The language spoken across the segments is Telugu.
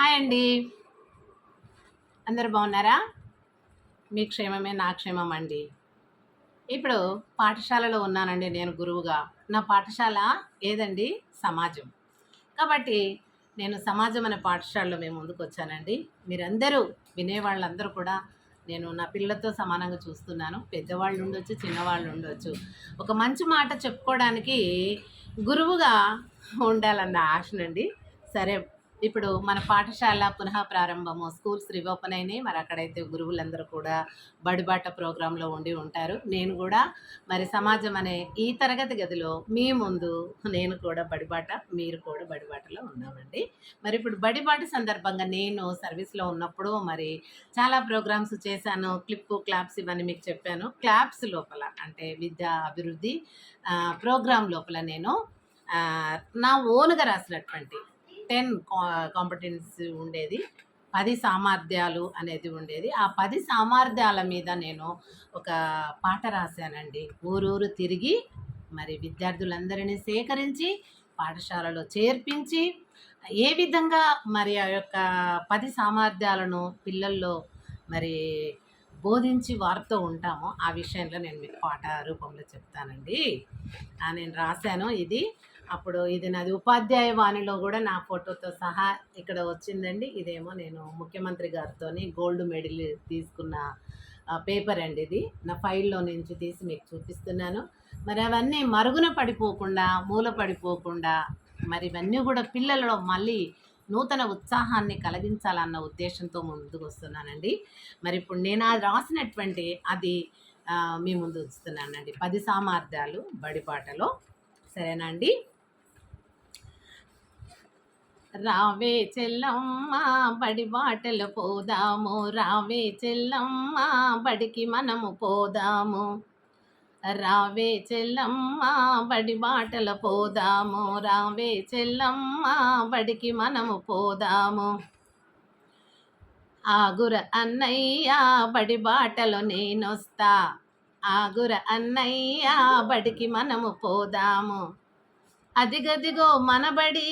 హాయ్ అండి. అందరు బాగున్నారా? మీ క్షేమమే నా క్షేమం అండి. ఇప్పుడు పాఠశాలలో ఉన్నానండి నేను గురువుగా. నా పాఠశాల ఏదండి? సమాజం. కాబట్టి నేను సమాజం అనే పాఠశాలలో మేము ముందుకు వచ్చానండి మీరందరూ వినేవాళ్ళందరూ కూడా నేను నా పిల్లలతో సమానంగా చూస్తున్నాను. పెద్దవాళ్ళు ఉండొచ్చు చిన్నవాళ్ళు ఉండొచ్చు ఒక మంచి మాట చెప్పుకోవడానికి గురువుగా ఉండాలన్న ఆశనండి. సరే ఇప్పుడు మన పాఠశాల పునః ప్రారంభము స్కూల్స్ రివోపెన్ అయినాయి. మరి అక్కడైతే గురువులందరూ కూడా బడిబాట ప్రోగ్రాంలో ఉండి ఉంటారు. నేను కూడా మరి సమాజం అనే ఈ తరగతి గదిలో మీ ముందు నేను కూడా బడిబాట మీరు కూడా బడిబాటలో ఉన్నామండి. మరి ఇప్పుడు బడిబాట సందర్భంగా నేను సర్వీస్లో ఉన్నప్పుడు మరి చాలా ప్రోగ్రామ్స్ చేశాను. క్లిప్పు క్లాప్స్ ఇవన్నీ మీకు చెప్పాను. క్లాప్స్ లోపల అంటే విద్యా అభివృద్ధి ప్రోగ్రాం లోపల నేను నా ఓన్గా రాసినటువంటి టెన్ కాంపిటెన్స్ ఉండేది. పది సామర్థ్యాలు అనేది ఉండేది. ఆ పది సామర్థ్యాల మీద నేను ఒక పాట రాశానండి. ఊరూరు తిరిగి మరి విద్యార్థులందరినీ సేకరించి పాఠశాలలో చేర్పించి ఏ విధంగా మరి ఆ యొక్క పది సామర్థ్యాలను పిల్లల్లో మరి బోధించి వారితో ఉంటామో ఆ విషయంలో నేను మీకు పాట రూపంలో చెప్తానండి. నేను రాశాను. ఇది అప్పుడు ఇది నాది ఉపాధ్యాయ వాణిలో కూడా నా ఫోటోతో సహా ఇక్కడ వచ్చిందండి. ఇదేమో నేను ముఖ్యమంత్రి గారితో గోల్డ్ మెడల్ తీసుకున్న పేపర్ అండి ఇది. నా ఫైల్లో నుంచి తీసి మీకు చూపిస్తున్నాను. మరి అవన్నీ మరుగున పడిపోకుండా మూల పడిపోకుండా మరి ఇవన్నీ కూడా పిల్లలలో మళ్ళీ నూతన ఉత్సాహాన్ని కలిగించాలన్న ఉద్దేశంతో ముందుకు వస్తున్నానండి. మరి ఇప్పుడు నేను అది రాసినటువంటి అది మీ ముందు ఉంచుతున్నానండి. పది సామర్థ్యాలు బడిపాటలో. సరేనా అండి? రావే చెల్లమ్మ బడి బాటలు పోదాము. రావే చెల్లమ్మ బడికి మనము పోదాము. రావే చెల్లమ్మ బడి బాటలు పోదాము. రావే చెల్లమ్మ బడికి మనము పోదాము. ఆగుర అన్నయ్య బడి బాటలో నేనొస్తా. ఆగుర అన్నయ్య బడికి మనము పోదాము. అదిగదిగో మనబడి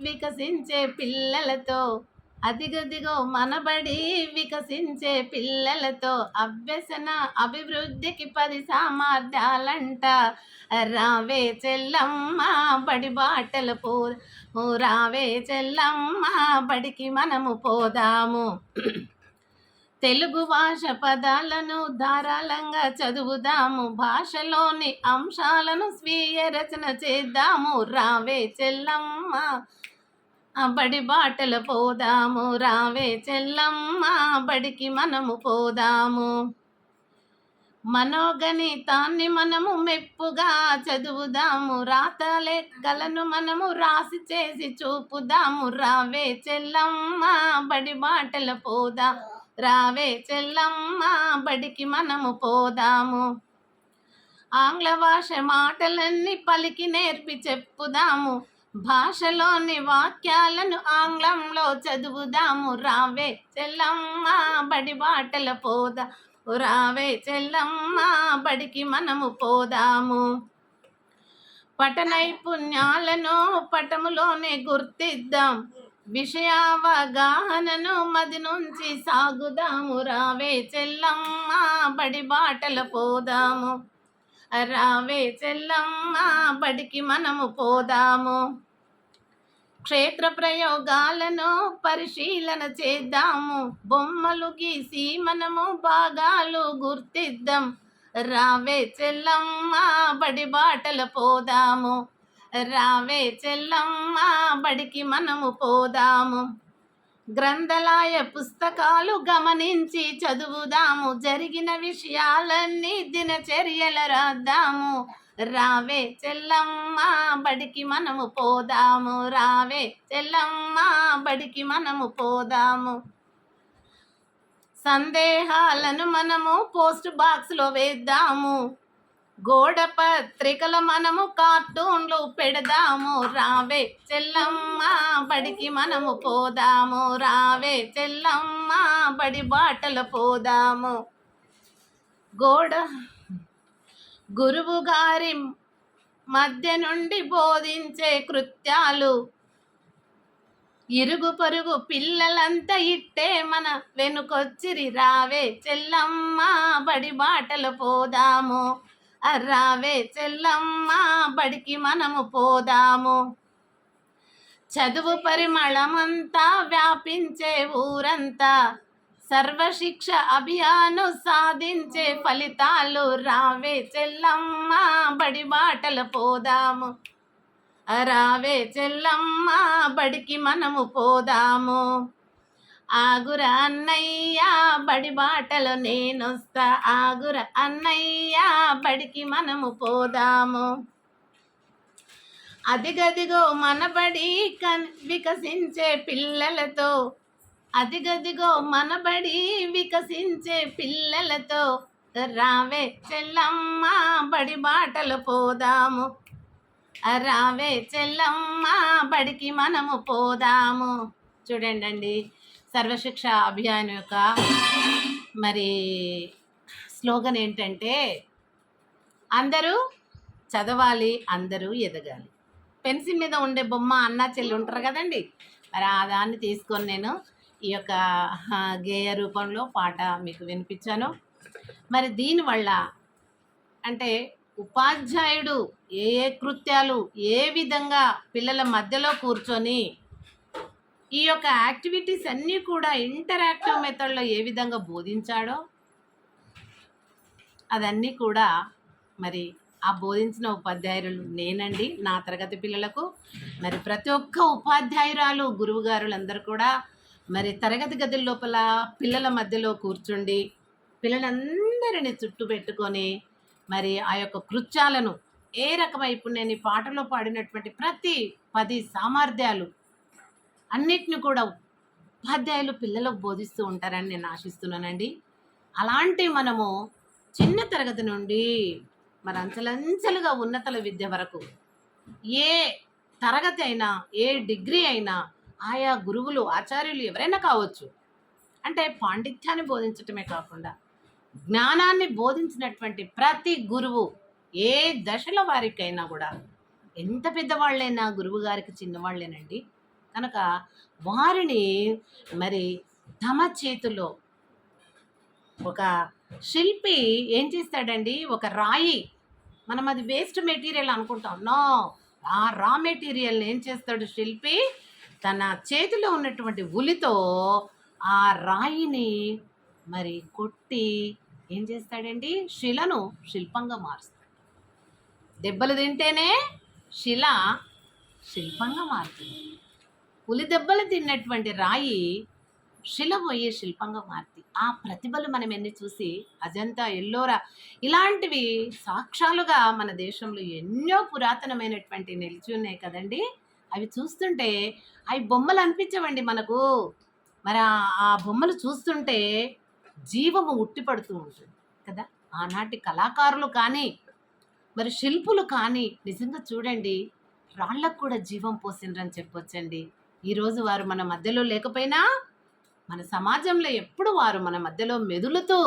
వికసించే పిల్లలతో అదిగదిగో మనబడి వికసించే పిల్లలతో అభ్యసన అభివృద్ధికి పది సామర్థ్యాలంట. రావే చెల్లమ్మ బడి బాటలు పో రావే చెల్లమ్మ బడికి మనము పోదాము. తెలుగు భాష పదాలను ధారాళంగా చదువుదాము. భాషలోని అంశాలను స్వీయ రచన చేద్దాము. రావే చెల్లమ్మ బడి బాటలు పోదాము. రావే చెల్లమ్మ బడికి మనము పోదాము. మనోగణితాన్ని మనము మెప్పుగా చదువుదాము. రాత లెక్కలను మనము రాసి చేసి చూపుదాము. రావే చెల్లమ్మ బడి బాటలు పోదాం రావే చెల్లమ్మ బడికి మనము పోదాము. ఆంగ్ల భాష మాటలన్నీ పలికి నేర్పి చెప్పుదాము. భాషలోని వాక్యాలను ఆంగ్లంలో చదువుదాము. రావే చెల్లమ్మ బడి బాటల పోదా. రావే చెల్లమ్మ బడికి మనము పోదాము. పట నైపుణ్యాలను పటములోనే గుర్తిద్దాం. విషయావగాహనను మది నుంచి సాగుదాము. రావే చెల్లమ్మ బడి బాటల పోదాము. రావే చెల్లమ్మ బడికి మనము పోదాము. క్షేత్ర ప్రయోగాలను పరిశీలన చేద్దాము. బొమ్మలు గీసి మనము భాగాలు గుర్తిద్దాం. రావే చెల్లమ్మ బడి బాటల పోదాము. రావే చెల్లమ్మ బడికి మనము పోదాము. గ్రంథాలయ పుస్తకాలు గమనించి చదువుదాము. జరిగిన విషయాలన్నీ దినచర్యలు రాద్దాము. రావే చెల్లమ్మ బడికి మనము పోదాము. రావే చెల్లమ్మ బడికి మనము పోదాము. సందేహాలను మనము పోస్ట్ బాక్స్లో వేద్దాము. గోడ పత్రికలు మనము కార్టూన్లు పెడదాము. రావే చెల్లమ్మ బడికి మనము పోదాము. రావే చెల్లమ్మ బడి బాటలు పోదాము. గోడ గురువు గారి మధ్య నుండి బోధించే కృత్యాలు ఇరుగు పొరుగు పిల్లలంతా ఇట్టే మన వెనుకొచ్చిరి. రావే చెల్లమ్మ బడి బాటలు పోదాము. రావే చెల్లమ్మ బడికి మనము పోదాము. చదువు పరిమళమంతా వ్యాపించే ఊరంతా. సర్వశిక్ష అభియాను సాధించే ఫలితాలు రావే చెల్లమ్మ బడి బాటలు పోదాము. రావే చెల్లమ్మ బడికి మనము పోదాము. ఆగుర అన్నయ్య బడి బాటలు నేనొస్తా. ఆగుర అన్నయ్య బడికి మనము పోదాము. అదిగదిగో మనబడి కన్ వికసించే పిల్లలతో. అదిగదిగో మనబడి వికసించే పిల్లలతో. రావే చెల్లమ్మ బడి బాటలు పోదాము. రావే చెల్లమ్మ బడికి మనము పోదాము. చూడండి అండి సర్వశిక్ష అభియాన్ యొక్క మరి స్లోగన్ ఏంటంటే అందరూ చదవాలి అందరూ ఎదగాలి. పెన్సిల్ మీద ఉండే బొమ్మ అన్న చెల్లి ఉంటారు కదండి. మరి ఆ దాన్ని తీసుకొని నేను ఈ యొక్క గేయ రూపంలో పాట మీకు వినిపించాను. మరి దీనివల్ల అంటే ఉపాధ్యాయుడు ఏ ఏ కృత్యాలు ఏ విధంగా పిల్లల మధ్యలో కూర్చొని ఈ యొక్క యాక్టివిటీస్ అన్నీ కూడా ఇంటరాక్టివ్ మెథడ్లో ఏ విధంగా బోధించాడో అదన్నీ కూడా మరి ఆ బోధించిన ఉపాధ్యాయులు నేనండి నా తరగతి పిల్లలకు. మరి ప్రతి ఒక్క ఉపాధ్యాయురాలు గురువుగారులందరూ కూడా మరి తరగతి గదుల లోపల పిల్లల మధ్యలో కూర్చుండి పిల్లలందరినీ చుట్టూ పెట్టుకొని మరి ఆ యొక్క కృత్యాలను ఏ రకమై ఇప్పుడు నేను ఈ పాటలో పాడినటువంటి ప్రతి పది సామర్థ్యాలు అన్నిటిని కూడా ఉపాధ్యాయులు పిల్లలకు బోధిస్తూ ఉంటారని నేను ఆశిస్తున్నానండి. అలాంటి మనము చిన్న తరగతి నుండి మరి అంచెలంచెలుగా ఉన్నతల విద్య వరకు ఏ తరగతి అయినా ఏ డిగ్రీ అయినా ఆయా గురువులు ఆచార్యులు ఎవరైనా కావచ్చు. అంటే పాండిత్యాన్ని బోధించటమే కాకుండా జ్ఞానాన్ని బోధించినటువంటి ప్రతి గురువు ఏ దశల వారికైనా కూడా ఎంత పెద్దవాళ్ళైనా గురువు గారికి చిన్నవాళ్ళేనండి. కనుక వారిని మరి తమ చేతిలో ఒక శిల్పి ఏం చేస్తాడండి? ఒక రాయి. మనం అది వేస్ట్ మెటీరియల్ అనుకుంటాం. నో. ఆ రా మెటీరియల్ని ఏం చేస్తాడు శిల్పి? తన చేతిలో ఉన్నటువంటి ఉలితో ఆ రాయిని మరి కొట్టి ఏం చేస్తాడండి? శిలను శిల్పంగా మారుస్తాడు. దెబ్బలు తింటేనే శిల శిల్పంగా మారుతుంది. పులి దెబ్బలు తిన్నటువంటి రాయి శిల శిల్పంగా మారుతుంది. ఆ ప్రతిభలు మనం ఎన్ని చూసి అజంతా ఎల్లోరా ఇలాంటివి సాక్ష్యాలుగా మన దేశంలో ఎన్నో పురాతనమైనటువంటి నిలిచి ఉన్నాయి కదండి. అవి చూస్తుంటే అవి బొమ్మలు అనిపించవండి మనకు. మరి ఆ- ఆ బొమ్మలు చూస్తుంటే జీవము ఉట్టిపడుతూ ఉంటుంది కదా. ఆనాటి కళాకారులు కానీ మరి శిల్పులు కానీ నిజంగా చూడండి రాళ్ళకు కూడా జీవం పోసిండ్రని చెప్పొచ్చండి. ఈరోజు వారు మన మధ్యలో లేకపోయినా మన సమాజంలో ఎప్పుడు వారు మన మధ్యలో మెదులుతూ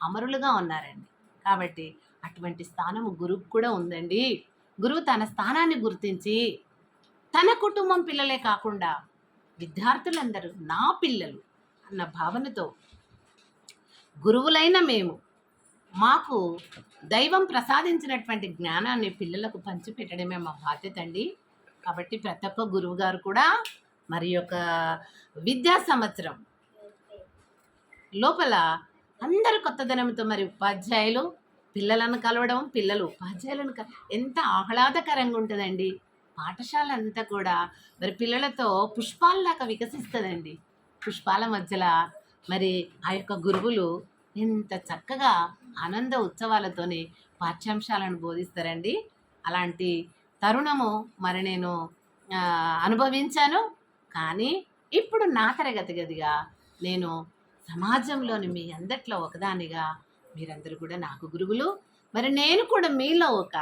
అమరులుగా ఉన్నారండి. కాబట్టి అటువంటి స్థానము గురువుకు కూడా ఉందండి. గురువు తన స్థానాన్ని గుర్తించి తన కుటుంబం పిల్లలే కాకుండా విద్యార్థులందరూ నా పిల్లలు అన్న భావనతో గురువులైన మేము మాకు దైవం ప్రసాదించినటువంటి జ్ఞానాన్ని పిల్లలకు పంచిపెట్టడమే మా బాధ్యత అండి. కాబట్టి ప్రతి ఒక్క గురువు గారు కూడా మరి యొక్క విద్యా సంవత్సరం లోపల అందరు కొత్తదనంతో మరి ఉపాధ్యాయులు పిల్లలను కలవడం పిల్లలు ఉపాధ్యాయులను కల ఎంత ఆహ్లాదకరంగా ఉంటుందండి. పాఠశాల అంతా కూడా మరి పిల్లలతో పుష్పాలలాగా వికసిస్తుందండి. పుష్పాల మధ్యలో మరి ఆ యొక్క గురువులు ఎంత చక్కగా ఆనంద ఉత్సవాలతోనే పాఠ్యాంశాలను బోధిస్తారండి. అలాంటి తరుణము మరి నేను అనుభవించాను. కానీ ఇప్పుడు నా తరగతి గదిగా నేను సమాజంలోని మీ అందట్లో ఒకదానిగా మీరందరూ కూడా నాకు గురువులు. మరి నేను కూడా మీలో ఒక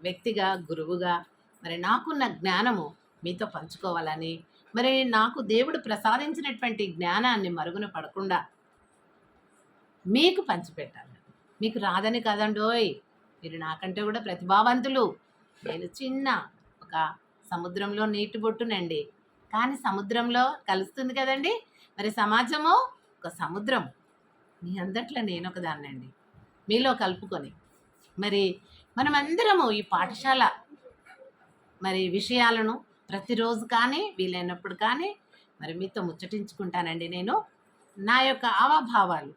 వ్యక్తిగా గురువుగా మరి నాకున్న జ్ఞానము మీతో పంచుకోవాలని మరి నాకు దేవుడు ప్రసాదించినటువంటి జ్ఞానాన్ని మరుగున పడకుండా మీకు పంచిపెట్టాలి. మీకు రాదని కదండోయ్. మీరు నాకంటే కూడా ప్రతిభావంతులు. నేను చిన్న ఒక సముద్రంలో నీటి బొట్టునండి. కానీ సముద్రంలో కలుస్తుంది కదండి. మరి సమాజము ఒక సముద్రం మీ అందట్లో నేను ఒకదాన్నండి. మీలో కలుపుకొని. మరి మనమందరము ఈ పాఠశాల మరి విషయాలను ప్రతిరోజు కానీ వీలైనప్పుడు కానీ మరి మీతో ముచ్చటించుకుంటానండి నేను. నా యొక్క ఆవాభావాలు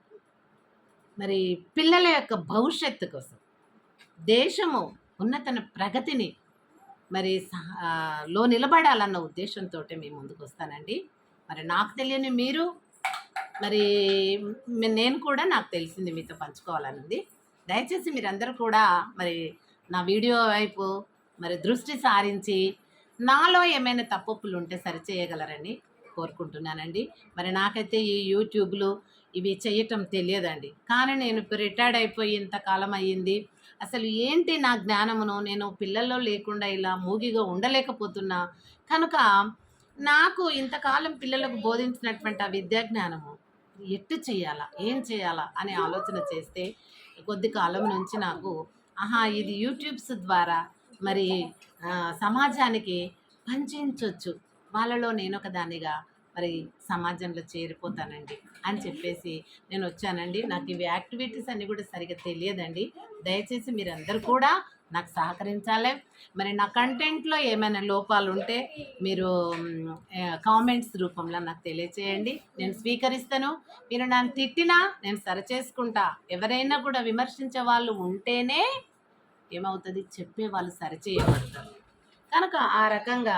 మరి పిల్లల యొక్క భవిష్యత్తు కోసం దేశము ఉన్నతన ప్రగతిని మరి లో నిలబడాలన్న ఉద్దేశంతో మేము ముందుకు వస్తానండి. మరి నాకు తెలియని మీరు మరి నేను కూడా నాకు తెలిసింది మీతో పంచుకోవాలనుంది. దయచేసి మీరందరూ కూడా మరి నా వీడియో వైపు మరి దృష్టి సారించి నాలో ఏమైనా తప్పులు ఉంటే సరిచేయగలరని కోరుకుంటున్నానండి. మరి నాకైతే ఈ యూట్యూబ్లు ఇవి చేయటం తెలియదండి. కానీ నేను ఇప్పుడు రిటైర్డ్ అయిపోయి ఇంతకాలం అయ్యింది. అసలు ఏంటి నా జ్ఞానమును? నేను పిల్లల్లో లేకుండా ఇలా మూగిగా ఉండలేకపోతున్నా. కనుక నాకు ఇంతకాలం పిల్లలకు బోధించినటువంటి ఆ విద్యా జ్ఞానము ఎట్టు చేయాలా? ఏం చేయాలా? అనే ఆలోచన చేస్తే కొద్ది కాలం నుంచి నాకు ఆహా ఇది యూట్యూబ్స్ ద్వారా మరి సమాజానికి పంచించవచ్చు వాళ్ళలో నేను ఒక దానిగా మరి సమాజంలో చేరిపోతానండి అని చెప్పేసి నేను వచ్చానండి. నాకు ఇవి యాక్టివిటీస్ అన్నీ కూడా సరిగ్గా తెలియదండి. దయచేసి మీరందరూ కూడా నాకు సహకరించాలి. మరి నా కంటెంట్లో ఏమైనా లోపాలు ఉంటే మీరు కామెంట్స్ రూపంలో నాకు తెలియచేయండి. నేను స్వీకరిస్తాను. మీరు నన్ను తిట్టినా నేను సరిచేసుకుంటా ఎవరైనా కూడా విమర్శించే వాళ్ళు ఉంటేనే ఏమవుతుంది? చెప్పే వాళ్ళు సరిచేయబడతారు కనుక ఆ రకంగా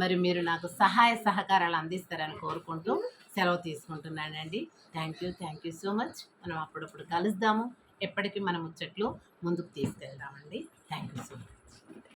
మరి మీరు నాకు సహాయ సహకారాలు అందిస్తారని కోరుకుంటూ సెలవు తీసుకుంటున్నానండి. Thank you thank you so much మనం అప్పుడప్పుడు కలుద్దాము. ఎప్పటికీ మన ముచ్చట్లు ముందుకు తీసుకెళ్దామండి. Thank you so much